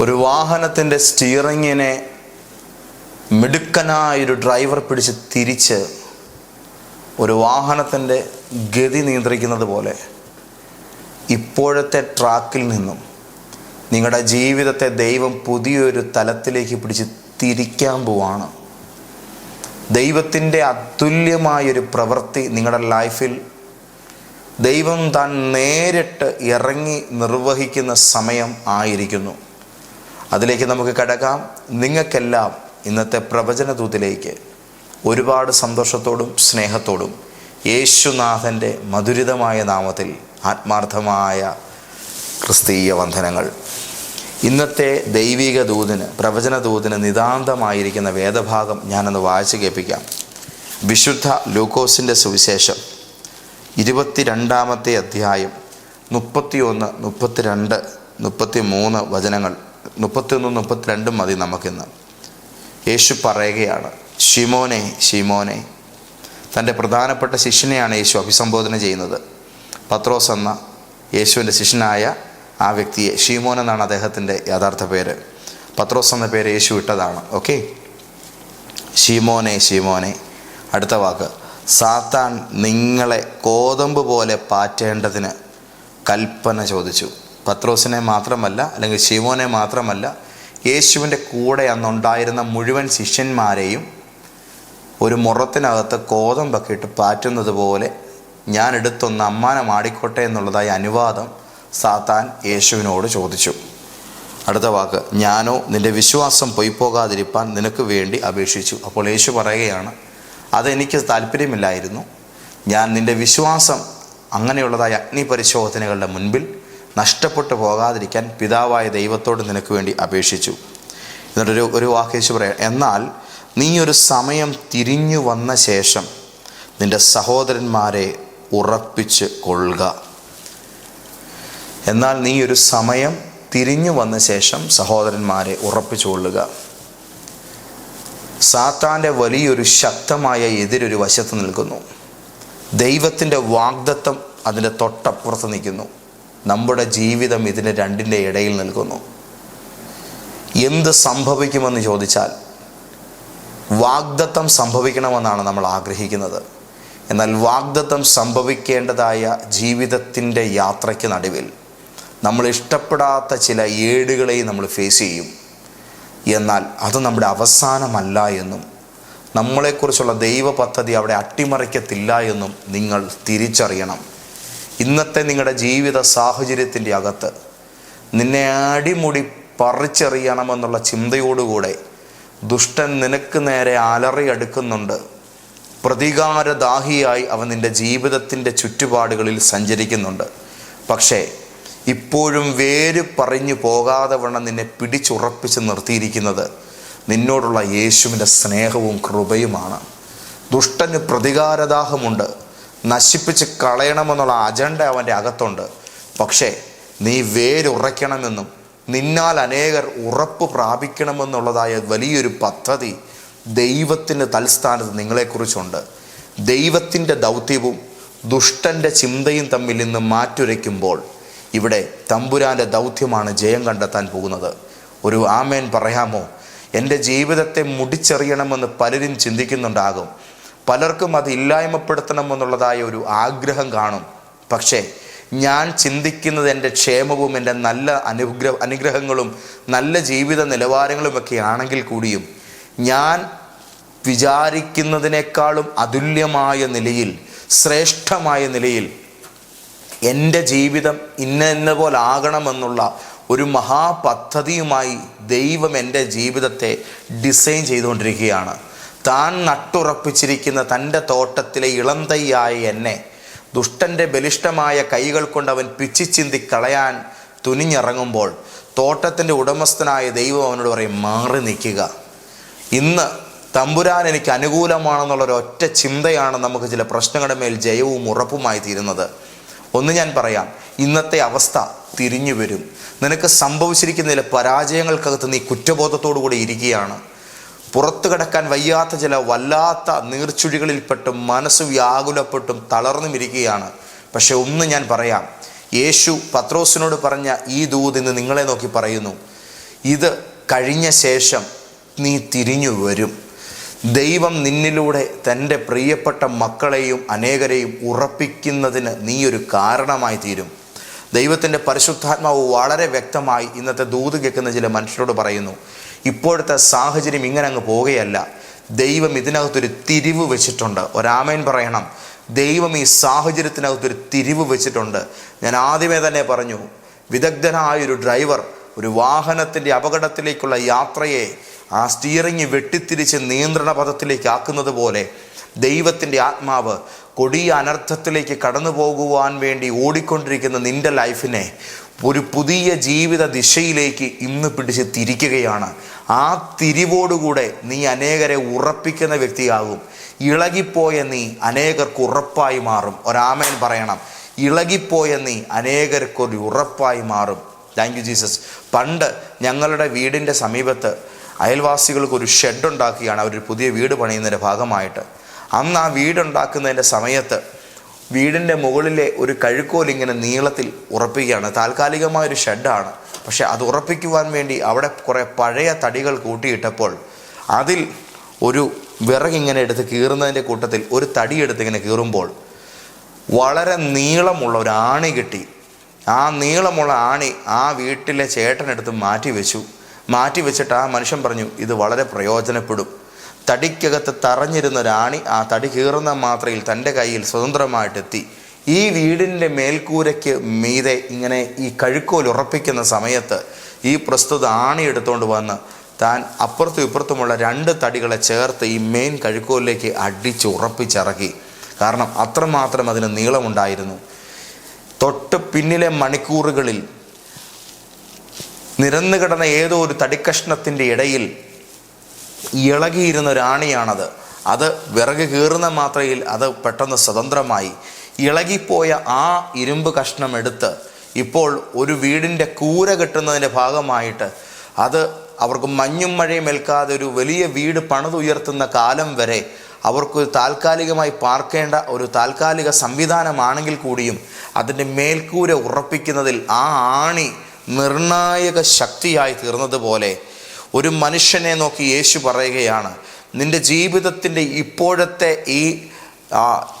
ഒരു വാഹനത്തിന്റെ സ്റ്റിയറിങ്ങിനെ മിടുക്കനായൊരു ഡ്രൈവർ പിടിച്ച് തിരിച്ച് ഒരു വാഹനത്തിന്റെ ഗതി നിയന്ത്രിക്കുന്നത് പോലെ ഇപ്പോഴത്തെ ട്രാക്കിൽ നിന്നും നിങ്ങളുടെ ജീവിതത്തെ ദൈവം പുതിയൊരു തലത്തിലേക്ക് പിടിച്ച് തിരിക്കാൻ പോവാണ്. ദൈവത്തിന്റെ അതുല്യമായൊരു പ്രവൃത്തി നിങ്ങളുടെ ലൈഫിൽ ദൈവം താൻ നേരിട്ട് ഇറങ്ങി നിർവഹിക്കുന്ന സമയം ആയിരിക്കുന്നു. അതിലേക്ക് നമുക്ക് കടക്കാം. നിങ്ങൾക്കെല്ലാം ഇന്നത്തെ പ്രവചനദൂതിലേക്ക് ഒരുപാട് സന്തോഷത്തോടും സ്നേഹത്തോടും യേശുനാഥന്റെ മധുരിതമായ നാമത്തിൽ ആത്മാർത്ഥമായ ക്രിസ്തീയ വന്ദനങ്ങൾ. ഇന്നത്തെ ദൈവിക ദൂതിന് പ്രവചന ദൂതിന് നിതാന്തമായിരിക്കുന്ന വേദഭാഗം ഞാനൊന്ന് വായിച്ചു കേൾപ്പിക്കാം. വിശുദ്ധ ലൂക്കോസിന്റെ സുവിശേഷം ഇരുപത്തിരണ്ടാമത്തെ അധ്യായം മുപ്പത്തിയൊന്ന് മുപ്പത്തിരണ്ട് മുപ്പത്തി മൂന്ന് വചനങ്ങൾ. മുപ്പത്തിയൊന്നും മുപ്പത്തിരണ്ടും മതി നമുക്കിന്ന്. യേശു പറയുകയാണ് ഷിമോനെ ഷിമോനെ തന്റെ പ്രധാനപ്പെട്ട ശിഷ്യനെയാണ് യേശു അഭിസംബോധന ചെയ്യുന്നത്. പത്രോസ് എന്ന യേശുവിന്റെ ശിഷ്യനായ ആ വ്യക്തിയെ ഷീമോൻ എന്നാണ് അദ്ദേഹത്തിന്റെ യഥാർത്ഥ പേര്. പത്രോസ് എന്ന പേര് യേശു ഇട്ടതാണ്. ഓക്കെ? ഷീമോനെ ഷീമോനെ അടുത്ത വാക്ക്. സാത്താൻ നിങ്ങളെ കോതമ്പ് പോലെ പാറ്റേണ്ടതിന് കൽപ്പന ചോദിച്ചു. പത്രോസിനെ മാത്രമല്ല അല്ലെങ്കിൽ ശിവോനെ മാത്രമല്ല യേശുവിന്റെ കൂടെ അന്നുണ്ടായിരുന്ന മുഴുവൻ ശിഷ്യന്മാരെയും ഒരു മുറത്തിനകത്ത് കോതമ്പൊക്കെ ഇട്ട് പാറ്റുന്നത് പോലെ ഞാൻ എടുത്തൊന്ന് അമ്മാനം ആടിക്കോട്ടെ എന്നുള്ളതായി അനുവാദം സാത്താൻ യേശുവിനോട് ചോദിച്ചു. അടുത്ത വാക്ക് ഞാനോ നിന്റെ വിശ്വാസം പോയി പോകാതിരിപ്പാൻ നിനക്ക് വേണ്ടി അപേക്ഷിച്ചു. അപ്പോൾ യേശു പറയുകയാണ് അതെനിക്ക് താല്പര്യമില്ലായിരുന്നു. ഞാൻ നിന്റെ വിശ്വാസം അങ്ങനെയുള്ളതായ അഗ്നി പരിശോധനകളുടെ മുൻപിൽ നഷ്ടപ്പെട്ടു പോകാതിരിക്കാൻ പിതാവായ ദൈവത്തോട് നിനക്ക് വേണ്ടി അപേക്ഷിച്ചു. എന്നിട്ടൊരു ഒരു വാക്ക് യേശു പറയാം എന്നാൽ നീ ഒരു സമയം തിരിഞ്ഞു വന്ന ശേഷം നിന്റെ സഹോദരന്മാരെ ഉറപ്പിച്ച് കൊള്ളുക. എന്നാൽ നീ ഒരു സമയം തിരിഞ്ഞു വന്ന ശേഷം സഹോദരന്മാരെ ഉറപ്പിച്ചു കൊള്ളുക. സാത്താന്റെ വലിയൊരു ശക്തമായ എതിരൊരു വശത്ത് നിൽക്കുന്നു. ദൈവത്തിന്റെ വാഗ്ദത്വം അതിന്റെ തൊട്ടപ്പുറത്ത് നിൽക്കുന്നു. നമ്മുടെ ജീവിതം ഇതിന് രണ്ടിന്റെ ഇടയിൽ നിൽക്കുന്നു. എന്ത് സംഭവിക്കുമെന്ന് ചോദിച്ചാൽ വാഗ്ദത്തം സംഭവിക്കണമെന്നാണ് നമ്മൾ ആഗ്രഹിക്കുന്നത്. എന്നാൽ വാഗ്ദത്തം സംഭവിക്കേണ്ടതായ ജീവിതത്തിന്റെ യാത്രയ്ക്ക് നടുവിൽ നമ്മൾ ഇഷ്ടപ്പെടാത്ത ചില ഏടുകളെയും നമ്മൾ ഫേസ് ചെയ്യും. എന്നാൽ അത് നമ്മുടെ അവസാനമല്ല എന്നും നമ്മളെക്കുറിച്ചുള്ള ദൈവ പദ്ധതി അവിടെ അട്ടിമറിക്കത്തില്ല എന്നും നിങ്ങൾ തിരിച്ചറിയണം. ഇന്നത്തെ നിങ്ങളുടെ ജീവിത സാഹചര്യത്തിന്റെ അകത്ത് നിന്നെ അടിമുടി പറിച്ചെറിയണമെന്നുള്ള ചിന്തയോടുകൂടെ ദുഷ്ടൻ നിനക്ക് നേരെ അലറി അടുക്കുന്നുണ്ട്. പ്രതികാരദാഹിയായി അവൻ നിന്റെ ജീവിതത്തിന്റെ ചുറ്റുപാടുകളിൽ സഞ്ചരിക്കുന്നുണ്ട്. പക്ഷേ ഇപ്പോഴും വേര് പറഞ്ഞു പോകാതെ വണ്ണം നിന്നെ പിടിച്ചുറപ്പിച്ച് നിർത്തിയിരിക്കുന്നത്. നിന്നോടുള്ള യേശുവിന്റെ സ്നേഹവും കൃപയുമാണ്. ദുഷ്ടന് പ്രതികാരദാഹമുണ്ട്. നശിപ്പിച്ച് കളയണമെന്നുള്ള അജണ്ട അവന്റെ അകത്തുണ്ട്. പക്ഷേ നീ വേരുറയ്ക്കണമെന്നും നിന്നാൽ അനേകർ ഉറപ്പ് പ്രാപിക്കണമെന്നുള്ളതായ വലിയൊരു പദ്ധതി ദൈവത്തിന്റെ തൽസ്ഥാനത്ത് നിങ്ങളെക്കുറിച്ചുണ്ട്. ദൈവത്തിന്റെ ദൗത്യവും ദുഷ്ടന്റെ ചിന്തയും തമ്മിൽ നിന്ന് മാറ്റുരയ്ക്കുമ്പോൾ ഇവിടെ തമ്പുരാന്റെ ദൗത്യമാണ് ജയം കണ്ടെത്താൻ പോകുന്നത്. ഒരു ആമേൻ പറയാമോ? എന്റെ ജീവിതത്തെ മുടിച്ചെറിയണമെന്ന് പലരും ചിന്തിക്കുന്നുണ്ടാകും. പലർക്കും അത് ഇല്ലായ്മപ്പെടുത്തണമെന്നുള്ളതായ ഒരു ആഗ്രഹം കാണും. പക്ഷേ ഞാൻ ചിന്തിക്കുന്നത് എന്റെ ക്ഷേമവും എന്റെ നല്ല അനുഗ്രഹ അനുഗ്രഹങ്ങളും നല്ല ജീവിത നിലവാരങ്ങളുമൊക്കെ ആണെങ്കിൽ കൂടിയും ഞാൻ വിചാരിക്കുന്നതിനേക്കാളും അതുല്യമായ നിലയിൽ ശ്രേഷ്ഠമായ നിലയിൽ എന്റെ ജീവിതം ഇന്ന ഇന്ന പോലെ ആകണമെന്നുള്ള ഒരു മഹാപദ്ധതിയുമായി ദൈവം എന്റെ ജീവിതത്തെ ഡിസൈൻ ചെയ്തുകൊണ്ടിരിക്കുകയാണ്. താൻ നട്ടുറപ്പിച്ചിരിക്കുന്ന തന്റെ തോട്ടത്തിലെ ഇളം തൈയായ എന്നെ ദുഷ്ടന്റെ ബലിഷ്ടമായ കൈകൾ കൊണ്ട് അവൻ പിച്ചിച്ചിന്തി കളയാൻ തുനിഞ്ഞിറങ്ങുമ്പോൾ തോട്ടത്തിന്റെ ഉടമസ്ഥനായ ദൈവം അവനോട് പറയും മാറി നിൽക്കുക. ഇന്ന് തമ്പുരാൻ എനിക്ക് അനുകൂലമാണെന്നുള്ളൊരു ഒറ്റ ചിന്തയാണ് നമുക്ക് ചില പ്രശ്നങ്ങളുടെ മേൽ ജയവും ഉറപ്പുമായി തീരുന്നത്. ഒന്ന് ഞാൻ പറയാം ഇന്നത്തെ അവസ്ഥ തിരിഞ്ഞു വരും. നിനക്ക് സംഭവിച്ചിരിക്കുന്ന ചില പരാജയങ്ങൾക്കകത്ത് നീ കുറ്റബോധത്തോടു കൂടി ഇരിക്കുകയാണ്. പുറത്തു കിടക്കാൻ വയ്യാത്ത ചില വല്ലാത്ത നീർച്ചുഴികളിൽപ്പെട്ടും മനസ്സ് വ്യാകുലപ്പെട്ടും തളർന്നും ഇരിക്കുകയാണ് പക്ഷെ ഒന്ന് ഞാൻ പറയാം. യേശു പത്രോസിനോട് പറഞ്ഞ ഈ ദൂത് ഇന്ന് നിങ്ങളെ നോക്കി പറയുന്നു. ഇത് കഴിഞ്ഞ ശേഷം നീ തിരിഞ്ഞു വരും. ദൈവം നിന്നിലൂടെ തന്റെ പ്രിയപ്പെട്ട മക്കളെയും അനേകരെയും ഉറപ്പിക്കുന്നതിന് നീ ഒരു കാരണമായി തീരും. ദൈവത്തിന്റെ പരിശുദ്ധാത്മാവ് വളരെ വ്യക്തമായി ഇന്നത്തെ ദൂത് കേൾക്കുന്ന ചില മനുഷ്യരോട് പറയുന്നു. ഇപ്പോഴത്തെ സാഹചര്യം ഇങ്ങനെ അങ്ങ് പോവുകയല്ല. ദൈവം ഇതിനകത്തൊരു തിരിവ് വെച്ചിട്ടുണ്ട്. ഒരാമയൻ പറയണം. ദൈവം ഈ സാഹചര്യത്തിനകത്തൊരു തിരിവ് വെച്ചിട്ടുണ്ട്. ഞാൻ ആദ്യമേ തന്നെ പറഞ്ഞു വിദഗ്ധനായൊരു ഡ്രൈവർ ഒരു വാഹനത്തിന്റെ അപകടത്തിലേക്കുള്ള യാത്രയെ ആ സ്റ്റിയറിംഗ് വെട്ടിത്തിരിച്ച് നിയന്ത്രണ പദത്തിലേക്ക് ആക്കുന്നത് പോലെ ദൈവത്തിന്റെ ആത്മാവ് കൊടിയ അനർത്ഥത്തിലേക്ക് കടന്നു പോകുവാൻ വേണ്ടി ഓടിക്കൊണ്ടിരിക്കുന്ന നിന്റെ ലൈഫിനെ ഒരു പുതിയ ജീവിത ദിശയിലേക്ക് ഇന്ന് പിടിച്ച് തിരിക്കുകയാണ് ആ തിരിവോടുകൂടെ നീ അനേകരെ ഉറപ്പിക്കുന്ന വ്യക്തിയാകും. ഇളകിപ്പോയ നീ അനേകർക്ക് ഉറപ്പായി മാറും. ഒരാമേൻ പറയണം. ഇളകിപ്പോയ നീ അനേകർക്കൊരു ഉറപ്പായി മാറും. താങ്ക് യു ജീസസ് പണ്ട് ഞങ്ങളുടെ വീടിന്റെ സമീപത്ത് അയൽവാസികൾക്ക് ഒരു ഷെഡ് ഉണ്ടാക്കുകയാണ് അവർ പുതിയ വീട് പണിയുന്നതിന്റെ ഭാഗമായിട്ട്. അന്ന് ആ വീടുണ്ടാക്കുന്നതിന്റെ സമയത്ത് വീടിന്റെ മുകളിലെ ഒരു കഴുക്കോൽ ഇങ്ങനെ നീളത്തിൽ ഉറപ്പിക്കുകയാണ്. താൽക്കാലികമായ ഒരു ഷെഡാണ്. പക്ഷെ അത് ഉറപ്പിക്കുവാൻ വേണ്ടി അവിടെ കുറേ പഴയ തടികൾ കൂട്ടിയിട്ടപ്പോൾ അതിൽ ഒരു വിറകിങ്ങനെ എടുത്ത് കീറുന്നതിന്റെ കൂട്ടത്തിൽ ഒരു തടി എടുത്ത് ഇങ്ങനെ കീറുമ്പോൾ വളരെ നീളമുള്ള ഒരു ആണി കിട്ടി. ആ നീളമുള്ള ആണി ആ വീട്ടിലെ ചേട്ടനെടുത്ത് മാറ്റി വെച്ചു മാറ്റി വെച്ചിട്ട് ആ മനുഷ്യൻ പറഞ്ഞു ഇത് വളരെ പ്രയോജനപ്പെടും. തടിക്കകത്ത് തറഞ്ഞിരുന്ന റാണി ആ തടി കീറുന്ന മാത്രയിൽ തന്റെ കയ്യിൽ സ്വതന്ത്രമായിട്ടെത്തി. ഈ വീടിന്റെ മേൽക്കൂരയ്ക്ക് മീതെ ഇങ്ങനെ ഈ കഴുക്കോൽ ഉറപ്പിക്കുന്ന സമയത്ത് ഈ പ്രസ്തുത ആണി എടുത്തുകൊണ്ട് വന്ന് താൻ അപ്പുറത്തും ഇപ്പുറത്തുമുള്ള രണ്ട് തടികളെ ചേർത്ത് ഈ മെയിൻ കഴുക്കോലിലേക്ക് അടിച്ച് ഉറപ്പിച്ചിറക്കി. കാരണം അത്രമാത്രം അതിന് നീളമുണ്ടായിരുന്നു. തൊട്ട് പിന്നിലെ മണിക്കൂറുകളിൽ നിരന്നു കിടന്ന ഏതോ ഒരു തടിക്കഷ്ണത്തിന്റെ ഇടയിൽ ഇളകിയിരുന്ന ഒരു ആണിയാണത് അത് വിറക് കീറുന്ന മാത്രയിൽ അത് പെട്ടെന്ന് സ്വതന്ത്രമായി. ഇളകിപ്പോയ ആ ഇരുമ്പ് കഷ്ണം എടുത്ത് ഇപ്പോൾ ഒരു വീടിന്റെ കൂര കെട്ടുന്നതിന്റെ ഭാഗമായിട്ട് അത് അവർക്ക് മഞ്ഞും മഴയും ഏൽക്കാതെ ഒരു വലിയ വീട് പണിതുയർത്തുന്ന കാലം വരെ അവർക്ക് താൽക്കാലികമായി പാർക്കേണ്ട ഒരു താൽക്കാലിക സംവിധാനമാണെങ്കിൽ കൂടിയും അതിന്റെ മേൽക്കൂര ഉറപ്പിക്കുന്നതിൽ ആ ആണി നിർണായക ശക്തിയായി തീർന്നതുപോലെ ഒരു മനുഷ്യനെ നോക്കി യേശു പറയുകയാണ് നിന്റെ ജീവിതത്തിന്റെ ഇപ്പോഴത്തെ ഈ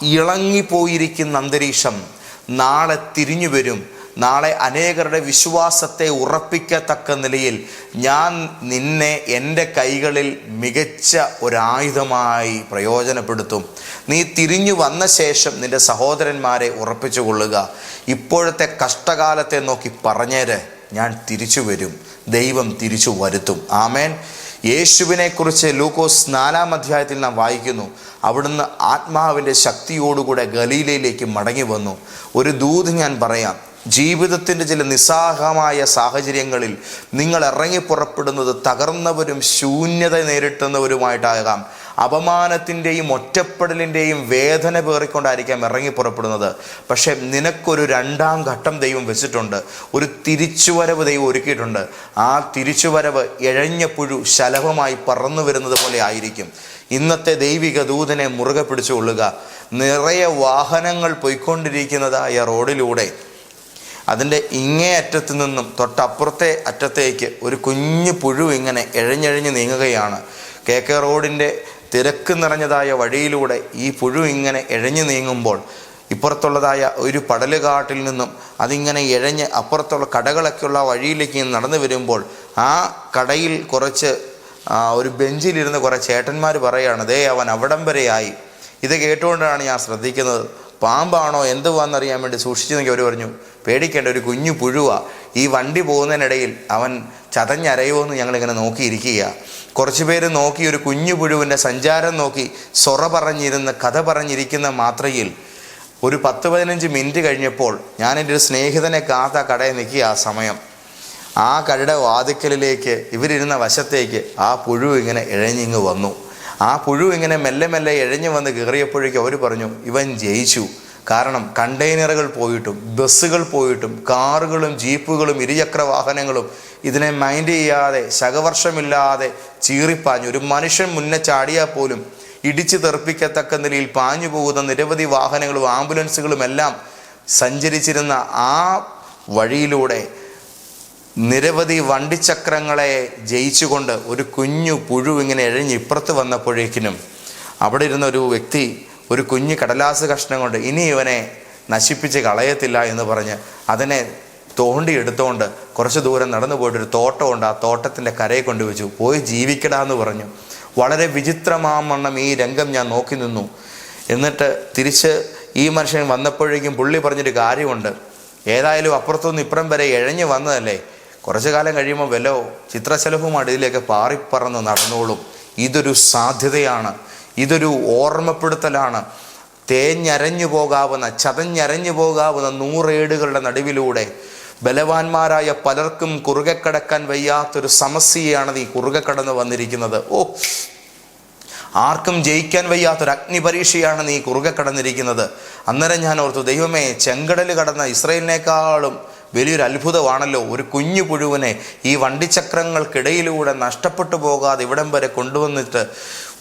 ഇളങ്ങിപ്പോയിരിക്കുന്ന അന്തരീക്ഷം നാളെ തിരിഞ്ഞു വരും. നാളെ അനേകരുടെ വിശ്വാസത്തെ ഉറപ്പിക്കത്തക്ക നിലയിൽ ഞാൻ നിന്നെ എന്റെ കൈകളിൽ മികച്ച ഒരായുധമായി പ്രയോജനപ്പെടുത്തും. നീ തിരിഞ്ഞു വന്ന ശേഷം നിന്റെ സഹോദരന്മാരെ ഉറപ്പിച്ചു കൊള്ളുക ഇപ്പോഴത്തെ കഷ്ടകാലത്തെ നോക്കി പറഞ്ഞേര് ഞാൻ തിരിച്ചു വരും. ദൈവം തിരിച്ചു വരുത്തും. ആമേൻ. യേശുവിനെക്കുറിച്ച് ലൂക്കോസ് നാലാം അധ്യായത്തിൽ നാം വായിക്കുന്നു. അവിടുന്ന് ആത്മാവിന്റെ ശക്തിയോടുകൂടെ ഗലീലയിലേക്ക് മടങ്ങി വന്നു. ഒരു ദൂത് ഞാൻ പറയാം ജീവിതത്തിന്റെ ചില നിസ്സാഹമായ സാഹചര്യങ്ങളിൽ നിങ്ങൾ ഇറങ്ങി പുറപ്പെടുന്നത് തകർന്നവരും ശൂന്യത നേരിട്ടുന്നവരുമായിട്ടാകാം. അപമാനത്തിന്റെയും ഒറ്റപ്പെടലിന്റെയും വേദന പേറിക്കൊണ്ടായിരിക്കാം ഇറങ്ങി പുറപ്പെടുന്നത്. പക്ഷേ നിനക്കൊരു രണ്ടാം ഘട്ടം ദൈവം വെച്ചിട്ടുണ്ട്. ഒരു തിരിച്ചുവരവ് ദൈവം ഒരുക്കിയിട്ടുണ്ട്. ആ തിരിച്ചുവരവ് ഇഴഞ്ഞ പുഴു ശലഭമായി പറന്നു വരുന്നത് പോലെ ആയിരിക്കും. ഇന്നത്തെ ദൈവിക ദൂതനെ മുറുകെ പിടിച്ചുകൊള്ളുക നിറയെ വാഹനങ്ങൾ പോയിക്കൊണ്ടിരിക്കുന്നതായ റോഡിലൂടെ അതിന്റെ ഇങ്ങേ അറ്റത്തു നിന്നും തൊട്ടപ്പുറത്തെ അറ്റത്തേക്ക് ഒരു കുഞ്ഞു പുഴു ഇങ്ങനെ എഴഞ്ഞഴിഞ്ഞ് നീങ്ങുകയാണ്. കെ കെ റോഡിന്റെ തിരക്ക് നിറഞ്ഞതായ വഴിയിലൂടെ ഈ പുഴു ഇങ്ങനെ എഴഞ്ഞു നീങ്ങുമ്പോൾ ഇപ്പുറത്തുള്ളതായ ഒരു പടലുകാട്ടിൽ നിന്നും അതിങ്ങനെ എഴഞ്ഞ് അപ്പുറത്തുള്ള കടകളൊക്കെയുള്ള വഴിയിലേക്ക് നടന്നു വരുമ്പോൾ ആ കടയിൽ കുറച്ച് ഒരു ബെഞ്ചിലിരുന്ന് കുറേ ചേട്ടന്മാർ പറയുകയാണ് ദേ അവൻ അവിടം വരെയായി. ഇത് കേട്ടുകൊണ്ടാണ് ഞാൻ ശ്രദ്ധിക്കുന്നത്. പാമ്പാണോ എന്തുവാന്നറിയാൻ വേണ്ടി സൂക്ഷിച്ചു നോക്കി അവർ പറഞ്ഞു. പേടിക്കേണ്ട ഒരു കുഞ്ഞു പുഴുവ. ഈ വണ്ടി പോകുന്നതിനിടയിൽ അവൻ ചതഞ്ഞരയോ എന്ന് ഞങ്ങളിങ്ങനെ നോക്കിയിരിക്കുക കുറച്ച് പേര് നോക്കി ഒരു കുഞ്ഞു പുഴുവിന്റെ സഞ്ചാരം നോക്കി സൊറ പറഞ്ഞിരുന്ന കഥ പറഞ്ഞിരിക്കുന്ന മാത്രയിൽ ഒരു പത്ത് പതിനഞ്ച് മിനിറ്റ് കഴിഞ്ഞപ്പോൾ ഞാൻ എന്റെ ഒരു സ്നേഹിതനെ കാത്ത കടയിൽ നിൽക്കുക ആ സമയം. ആ കടയുടെ വാതിക്കലിലേക്ക് ഇവരിരുന്ന വശത്തേക്ക് ആ പുഴു ഇങ്ങനെ ഇഴഞ്ഞിങ്ങ് വന്നു. ആ പുഴു ഇങ്ങനെ മെല്ലെ മെല്ലെ ഇഴഞ്ഞു വന്ന് കയറിയപ്പോഴേക്കും അവർ പറഞ്ഞു ഇവൻ ജയിച്ചു. കാരണം കണ്ടെയ്നറുകൾ പോയിട്ടും ബസ്സുകൾ പോയിട്ടും കാറുകളും ജീപ്പുകളും ഇരുചക്ര വാഹനങ്ങളും ഇതിനെ മൈൻഡ് ചെയ്യാതെ ശകവർഷമില്ലാതെ ചീറിപ്പാഞ്ഞു. ഒരു മനുഷ്യൻ മുന്നേ ചാടിയാൽ പോലും ഇടിച്ചു തെറിപ്പിക്കത്തക്ക നിലയിൽ പാഞ്ഞു പോകുന്ന നിരവധി വാഹനങ്ങളും ആംബുലൻസുകളും എല്ലാം സഞ്ചരിച്ചിരുന്ന ആ വഴിയിലൂടെ നിരവധി വണ്ടിച്ചക്രങ്ങളെ ജയിച്ചുകൊണ്ട് ഒരു കുഞ്ഞു പുഴു ഇങ്ങനെ എഴഞ്ഞ് ഇപ്പുറത്ത് വന്നപ്പോഴേക്കിനും അവിടെ ഇരുന്ന ഒരു വ്യക്തി ഒരു കുഞ്ഞു കടലാസ് കഷ്ണം കൊണ്ട് ഇനി ഇവനെ നശിപ്പിച്ച് കളയത്തില്ല എന്ന് പറഞ്ഞ് അതിനെ തോണ്ടി എടുത്തുകൊണ്ട് കുറച്ച് ദൂരം നടന്നു പോയിട്ട് ഒരു തോട്ടമുണ്ട് ആ തോട്ടത്തിന്റെ കരയെ കൊണ്ടുവച്ചു പോയി ജീവിക്കടാ എന്ന് പറഞ്ഞു. വളരെ വിചിത്രമാമണ്ണം ഈ രംഗം ഞാൻ നോക്കി നിന്നു. എന്നിട്ട് തിരിച്ച് ഈ മനുഷ്യൻ വന്നപ്പോഴേക്കും പുള്ളി പറഞ്ഞൊരു കാര്യമുണ്ട്. ഏതായാലും അപ്പുറത്തുനിന്ന് ഇപ്പുറം വരെ എഴഞ്ഞു വന്നതല്ലേ? കുറച്ചു കാലം കഴിയുമ്പോൾ വല്ലോ ചിത്രശലഭവും അടിയിലേക്ക് പാറിപ്പറന്ന് നടന്നോളും. ഇതൊരു സാധ്യതയാണ്. ഇതൊരു ഓർമ്മപ്പെടുത്തലാണ്. തേഞ്ഞരഞ്ഞു പോകാവുന്ന ചതഞ്ഞരഞ്ഞു പോകാവുന്ന നൂറേടുകളുടെ നടുവിലൂടെ ബലവാന്മാരായ പലർക്കും കുറുകെ കടക്കാൻ വയ്യാത്തൊരു സമസ്യയാണ് നീ കുറുകെ കടന്ന് വന്നിരിക്കുന്നത്. ഓ ആർക്കും ജയിക്കാൻ വയ്യാത്തൊരു അഗ്നിപരീക്ഷയാണ് നീ കുറുകെ കടന്നിരിക്കുന്നത്. അന്നേരം ഞാൻ ഓർത്തു ദൈവമേ ചെങ്കടൽ കടന്ന ഇസ്രയേലിനേക്കാളും വലിയൊരു അത്ഭുതമാണല്ലോ ഒരു കുഞ്ഞു പുഴുവിനെ ഈ വണ്ടിച്ചക്രങ്ങൾക്കിടയിലൂടെ നഷ്ടപ്പെട്ടു പോകാതെ ഇവിടം വരെ കൊണ്ടുവന്നിട്ട്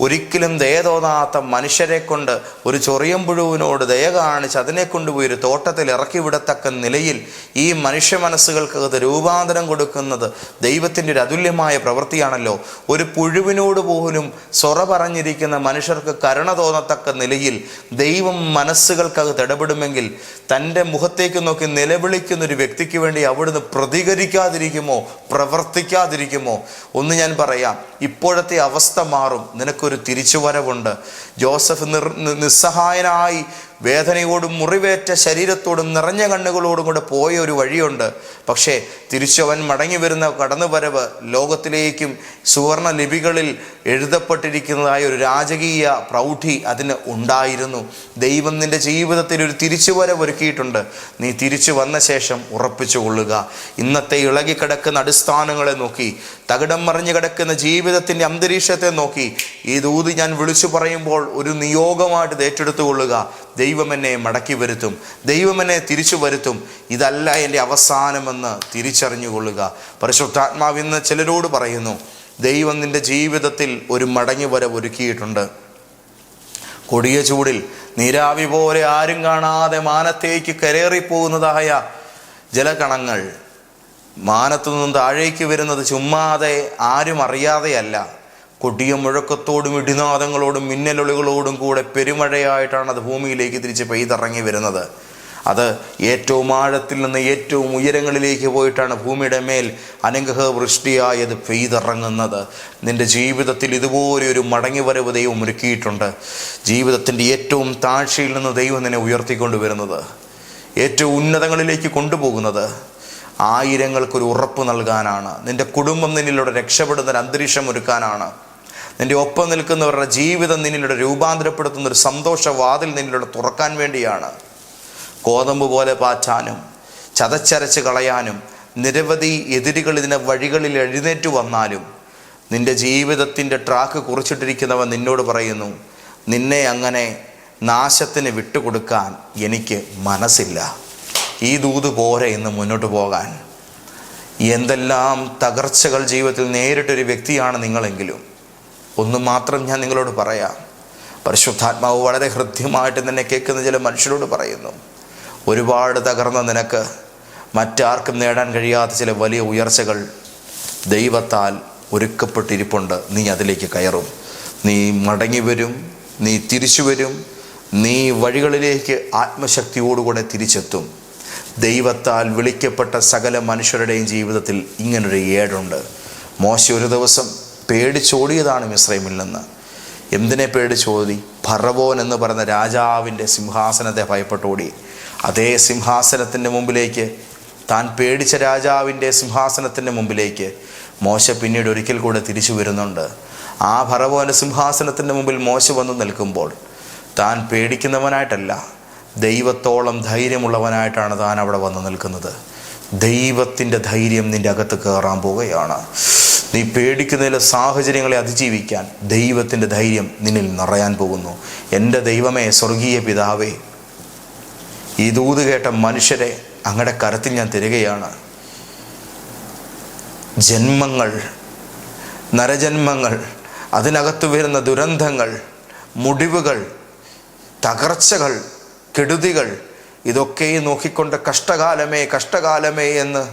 ഒരിക്കലും ദയ തോന്നാത്ത മനുഷ്യരെ കൊണ്ട് ഒരു ചൊറിയം പുഴുവിനോട് ദയ കാണിച്ച് അതിനെ കൊണ്ടുപോയി ഒരു തോട്ടത്തിൽ ഇറക്കി വിടത്തക്ക നിലയിൽ ഈ മനുഷ്യ മനസ്സുകൾക്ക് മനസ്സുകൾക്കകത്ത് രൂപാന്തരം കൊടുക്കുന്നത് ദൈവത്തിന്റെ ഒരു അതുല്യമായ പ്രവൃത്തിയാണല്ലോ. ഒരു പുഴുവിനോട് പോലും സൊറ പറഞ്ഞിരിക്കുന്ന മനുഷ്യർക്ക് കരുണ തോന്നത്തക്ക നിലയിൽ ദൈവം മനസ്സുകൾക്കകത്ത് ഇടപെടുമെങ്കിൽ തന്റെ മുഖത്തേക്ക് നോക്കി നിലവിളിക്കുന്ന ഒരു വ്യക്തിക്ക് വേണ്ടി അവിടുന്ന് പ്രതികരിക്കാതിരിക്കുമോ? പ്രവർത്തിക്കാതിരിക്കുമോ? ഒന്ന് ഞാൻ പറയാം. ഇപ്പോഴത്തെ അവസ്ഥ മാറും. നിനക്കൊരു തിരിച്ചുവരവുണ്ട്. ജോസഫ് നിർ നിസ്സഹായനായി വേദനയോടും മുറിവേറ്റ ശരീരത്തോടും നിറഞ്ഞ കണ്ണുകളോടും കൂടെ പോയ ഒരു വഴിയുണ്ട്. പക്ഷേ തിരിച്ചവൻ മടങ്ങി വരുന്ന കടന്നുവരവ് ലോകത്തിലേക്കും സുവർണ ലിപികളിൽ എഴുതപ്പെട്ടിരിക്കുന്നതായ ഒരു രാജകീയ പ്രൗഢി അതിന് ഉണ്ടായിരുന്നു. ദൈവം നിന്റെ ജീവിതത്തിൽ ഒരു തിരിച്ചുവരവ് ഒരുക്കിയിട്ടുണ്ട്. നീ തിരിച്ചു വന്ന ശേഷം ഉറപ്പിച്ചു കൊള്ളുക. ഇന്നത്തെ ഇളകിക്കിടക്കുന്ന അടിസ്ഥാനങ്ങളെ നോക്കി തകിടം മറിഞ്ഞു കിടക്കുന്ന ജീവിതത്തിന്റെ അന്തരീക്ഷത്തെ നോക്കി ഈ ദൂത് ഞാൻ വിളിച്ചു പറയുമ്പോൾ ഒരു നിയോഗമായിട്ട് ഏറ്റെടുത്തുകൊള്ളുക ഏറ്റെടുത്തു കൊള്ളുക. ദൈവം എന്നെ മടക്കി വരുത്തും ദൈവം എന്നെ തിരിച്ചു വരുത്തും. ഇതല്ല എന്റെ അവസാനമെന്ന് തിരിച്ചറിഞ്ഞുകൊള്ളുക. പരിശുദ്ധാത്മാവിന്ന് ചിലരോട് പറയുന്നു ദൈവം നിന്റെ ജീവിതത്തിൽ ഒരു മടങ്ങി വരവ് ഒരുക്കിയിട്ടുണ്ട്. കൊടിയ ചൂടിൽ നീരാവി പോലെ ആരും കാണാതെ മാനത്തേക്ക് കരേറിപ്പോകുന്നതായ ജലകണങ്ങൾ. മാനത്തു നിന്നും താഴേക്ക് വരുന്നത് ചുമ്മാതെ ആരും അറിയാതെയല്ല. കൊടിയ മുഴക്കത്തോടും ഇടിനാദങ്ങളോടും മിന്നലൊളികളോടും കൂടെ പെരുമഴയായിട്ടാണ് അത് ഭൂമിയിലേക്ക് തിരിച്ച് പെയ്തിറങ്ങി വരുന്നത്. അത് ഏറ്റവും ആഴത്തിൽ നിന്ന് ഏറ്റവും ഉയരങ്ങളിലേക്ക് പോയിട്ടാണ് ഭൂമിയുടെ മേൽ അനുഗ്രഹ വൃഷ്ടിയായി അത് പെയ്തിറങ്ങുന്നത്. നിന്റെ ജീവിതത്തിൽ ഇതുപോലെ ഒരു മടങ്ങിവരവ് ദൈവം ഒരുക്കിയിട്ടുണ്ട്. ജീവിതത്തിന്റെ ഏറ്റവും താഴ്ചയിൽ നിന്ന് ദൈവം നിന്നെ ഉയർത്തിക്കൊണ്ടുവരുന്നത് ഏറ്റവും ഉന്നതങ്ങളിലേക്ക് കൊണ്ടുപോകുന്നത്. ആയിരങ്ങൾക്കൊരു ഉറപ്പ് നൽകാനാണ്. നിന്റെ കുടുംബം നിന്നിലൂടെ രക്ഷപ്പെടുന്ന ഒരു അന്തരീക്ഷം ഒരുക്കാനാണ്. നിന്റെ ഒപ്പം നിൽക്കുന്നവരുടെ ജീവിതം നിന്നിലൂടെ രൂപാന്തരപ്പെടുത്തുന്ന ഒരു സന്തോഷവാതിൽ നിന്നിലൂടെ തുറക്കാൻ വേണ്ടിയാണ്. കോതമ്പ് പോലെ പാറ്റാനും ചതച്ചരച്ച് കളയാനും നിരവധി എതിരുകൾ ഇതിനെ വഴികളിൽ എഴുന്നേറ്റ് വന്നാലും നിന്റെ ജീവിതത്തിന്റെ ട്രാക്ക് കുറിച്ചിട്ടിരിക്കുന്നവൻ നിന്നോട് പറയുന്നു നിന്നെ അങ്ങനെ നാശത്തിന് വിട്ടുകൊടുക്കാൻ എനിക്ക് മനസ്സില്ല. ഈ ദൂത് പോരെ ഇന്ന് മുന്നോട്ട് പോകാൻ. എന്തെല്ലാം തകർച്ചകൾ ജീവിതത്തിൽ നേരിട്ടൊരു വ്യക്തിയാണ് നിങ്ങളെങ്കിലും. ഒന്ന് മാത്രം ഞാൻ നിങ്ങളോട് പറയാം. പരിശുദ്ധാത്മാവ് വളരെ ഹൃദ്യമായിട്ട് നിന്നെ കേൾക്കുന്ന ചില മനുഷ്യരോട് പറയുന്നു. ഒരുപാട് തകർന്ന നിനക്ക് മറ്റാർക്കും നേടാൻ കഴിയാത്ത ചില വലിയ ഉയർച്ചകൾ ദൈവത്താൽ ഒരുക്കപ്പെട്ടിരിപ്പുണ്ട്. നീ അതിലേക്ക് കയറും. നീ മടങ്ങി വരും. നീ തിരിച്ചു വരും. നീ വഴികളിലേക്ക് ആത്മശക്തിയോടുകൂടെ തിരിച്ചെത്തും. ദൈവത്താൽ വിളിക്കപ്പെട്ട സകല മനുഷ്യരുടെയും ജീവിതത്തിൽ ഇങ്ങനൊരു ഏടുണ്ട്. മോശ ഒരു ദിവസം പേടിച്ചോടിയതാണ് മിശ്രൈമിൽ നിന്ന്. എന്തിനെ പേടിച്ചോടി? ഭറവോൻ എന്ന് പറയുന്ന രാജാവിന്റെ സിംഹാസനത്തെ ഭയപ്പെട്ടോടി. അതേ സിംഹാസനത്തിന്റെ മുമ്പിലേക്ക് താൻ പേടിച്ച രാജാവിന്റെ സിംഹാസനത്തിന്റെ മുമ്പിലേക്ക് മോശ പിന്നീട് ഒരിക്കൽ കൂടെ തിരിച്ചു വരുന്നുണ്ട്. ആ ഭറവോന്റെ സിംഹാസനത്തിന്റെ മുമ്പിൽ മോശ വന്ന് നിൽക്കുമ്പോൾ താൻ പേടിക്കുന്നവനായിട്ടല്ല ദൈവത്തോളം ധൈര്യമുള്ളവനായിട്ടാണ് താൻ അവിടെ വന്ന് നിൽക്കുന്നത്. ദൈവത്തിന്റെ ധൈര്യം നിന്റെ അകത്ത് കയറാൻ പോവുകയാണ്. നീ പേടിക്കുന്നതിലെ സാഹചര്യങ്ങളെ അതിജീവിക്കാൻ ദൈവത്തിന്റെ ധൈര്യം നിന്നിൽ നിറയാൻ പോകുന്നു. എന്റെ ദൈവമേ സ്വർഗീയ പിതാവേ ഈ ദൂത് കേട്ട മനുഷ്യരെ അങ്ങയുടെ കരത്തിൽ ഞാൻ തരികയാണ് ജന്മങ്ങൾ നരജന്മങ്ങൾ അതിനകത്ത് വരുന്ന ദുരന്തങ്ങൾ മുടിവുകൾ തകർച്ചകൾ കെടുതികൾ ഇതൊക്കെയും നോക്കിക്കൊണ്ട് കഷ്ടകാലമേ കഷ്ടകാലമേ എന്ന്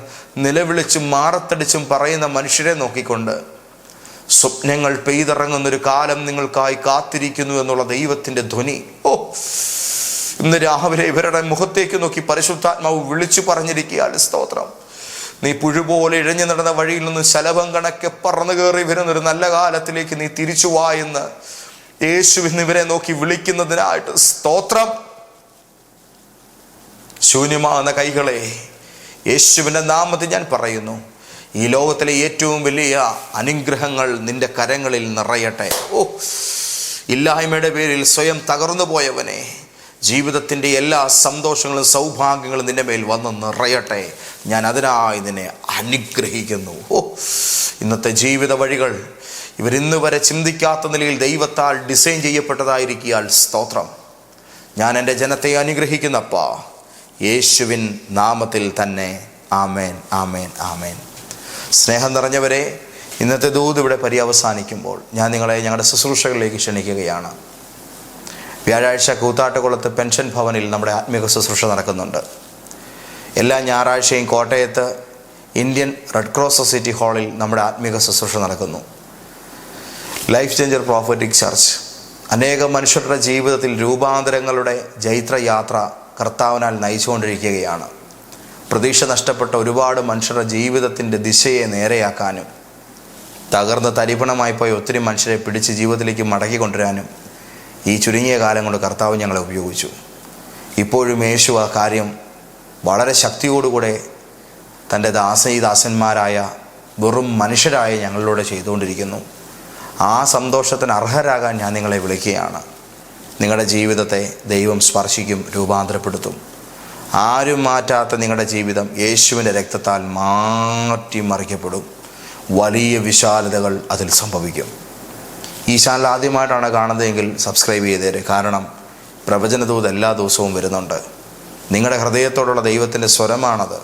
നിലവിളിച്ചും മാറത്തടിച്ചും പറയുന്ന മനുഷ്യരെ നോക്കിക്കൊണ്ട് സ്വപ്നങ്ങൾ പെയ്തിറങ്ങുന്നൊരു കാലം നിങ്ങൾക്കായി കാത്തിരിക്കുന്നു എന്നുള്ള ദൈവത്തിന്റെ ധ്വനി. ഓ ഇന്ന് രാവിലെ ഇവരുടെ മുഖത്തേക്ക് നോക്കി പരിശുദ്ധാത്മാവ് വിളിച്ചു പറഞ്ഞിരിക്കുകയാണ് സ്തോത്രം. നീ പുഴുപോലെ ഇഴഞ്ഞു നടന്ന വഴിയിൽ നിന്ന് ശലഭം കണക്കെ പറന്നു കയറി വരുന്നൊരു നല്ല കാലത്തിലേക്ക് നീ തിരിച്ചു വാ എന്ന് യേശു ഇവരെ നോക്കി വിളിക്കുന്നതിനായിട്ട് സ്തോത്രം. ശൂന്യമാകുന്ന കൈകളെ യേശുവിന്റെ നാമത്തിൽ ഞാൻ പറയുന്നു. ഈ ലോകത്തിലെ ഏറ്റവും വലിയ അനുഗ്രഹങ്ങൾ നിന്റെ കരങ്ങളിൽ നിറയട്ടെ. ഓ ഇല്ലായ്മയുടെ പേരിൽ സ്വയം തകർന്നു പോയവനെ ജീവിതത്തിന്റെ എല്ലാ സന്തോഷങ്ങളും സൗഭാഗ്യങ്ങളും നിന്റെ മേൽ വന്ന് നിറയട്ടെ. ഞാൻ അതിനായി നിന്നെ അനുഗ്രഹിക്കുന്നു. ഓ ഇന്നത്തെ ജീവിത വഴികൾ ഇവരിന്ന് വരെ ചിന്തിക്കാത്ത നിലയിൽ ദൈവത്താൽ ഡിസൈൻ ചെയ്യപ്പെട്ടതായിരിക്കിയാൽ സ്തോത്രം. ഞാൻ എന്റെ ജനത്തെ അനുഗ്രഹിക്കുന്നപ്പാ. യേശുവിൻ നാമത്തിൽ തന്നെ ആമേൻ ആമേൻ ആമേൻ. സ്നേഹം നിറഞ്ഞവരെ ഇന്നത്തെ ദൂത് ഇവിടെ പര്യവസാനിക്കുമ്പോൾ ഞാൻ നിങ്ങളെ ഞങ്ങളുടെ ശുശ്രൂഷകളിലേക്ക് ക്ഷണിക്കുകയാണ്. വ്യാഴാഴ്ച കൂത്താട്ടുകുളത്ത് പെൻഷൻ ഭവനിൽ നമ്മുടെ ആത്മീക ശുശ്രൂഷ നടക്കുന്നുണ്ട്. എല്ലാ ഞായറാഴ്ചയും കോട്ടയത്ത് ഇന്ത്യൻ റെഡ് ക്രോസ് സൊസൈറ്റി ഹാളിൽ നമ്മുടെ ആത്മീക ശുശ്രൂഷ നടക്കുന്നു. ലൈഫ് ചേഞ്ചർ പ്രോഫറ്റിക് ചർച്ച് അനേകം മനുഷ്യരുടെ ജീവിതത്തിൽ രൂപാന്തരങ്ങളുടെ ജൈത്രയാത്ര കർത്താവിനാൽ നയിച്ചുകൊണ്ടിരിക്കുകയാണ്. പ്രതീക്ഷ നഷ്ടപ്പെട്ട ഒരുപാട് മനുഷ്യരുടെ ജീവിതത്തിന്റെ ദിശയെ നേരെയാക്കാനും തകർന്ന് തരിപ്പണമായി പോയി ഒത്തിരി മനുഷ്യരെ പിടിച്ച് ജീവിതത്തിലേക്ക് മടക്കി കൊണ്ടുവരാനും ഈ ചുരുങ്ങിയ കാലം കൊണ്ട് കർത്താവ് ഞങ്ങളെ ഉപയോഗിച്ചു. ഇപ്പോഴും യേശു ആ കാര്യം വളരെ ശക്തിയോടുകൂടെ തന്റെ ദാസീ ദാസന്മാരായ വെറും മനുഷ്യരായ ഞങ്ങളിലൂടെ ചെയ്തുകൊണ്ടിരിക്കുന്നു. ആ സന്തോഷത്തിന് അർഹരാകാൻ ഞാൻ നിങ്ങളെ വിളിക്കുകയാണ്. നിങ്ങളുടെ ജീവിതത്തെ ദൈവം സ്പർശിക്കും രൂപാന്തരപ്പെടുത്തും. ആരും മാറ്റാത്ത നിങ്ങളുടെ ജീവിതം യേശുവിന്റെ രക്തത്താൽ മാറ്റിമറിക്കപ്പെടും. വലിയ വിശാലതകൾ അതിൽ സംഭവിക്കും. ഈ ചാനൽ ആദ്യമായിട്ടാണ് കാണുന്നതെങ്കിൽ സബ്സ്ക്രൈബ് ചെയ്തേര്. കാരണം പ്രവചനദൂത് എല്ലാ ദിവസവും വരുന്നുണ്ട്. നിങ്ങളുടെ ഹൃദയത്തോടുള്ള ദൈവത്തിന്റെ സ്വരമാണത്.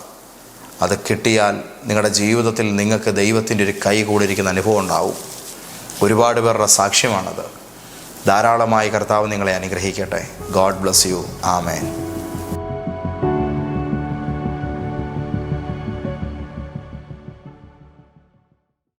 അത് കിട്ടിയാൽ നിങ്ങളുടെ ജീവിതത്തിൽ നിങ്ങൾക്ക് ദൈവത്തിന്റെ ഒരു കൈ കൂടിയിരിക്കുന്ന അനുഭവം ഉണ്ടാവും. ഒരുപാട് പേരുടെ സാക്ഷ്യമാണത്. ധാരാളമായി കർത്താവ് നിങ്ങളെ അനുഗ്രഹിക്കട്ടെ. God bless you amen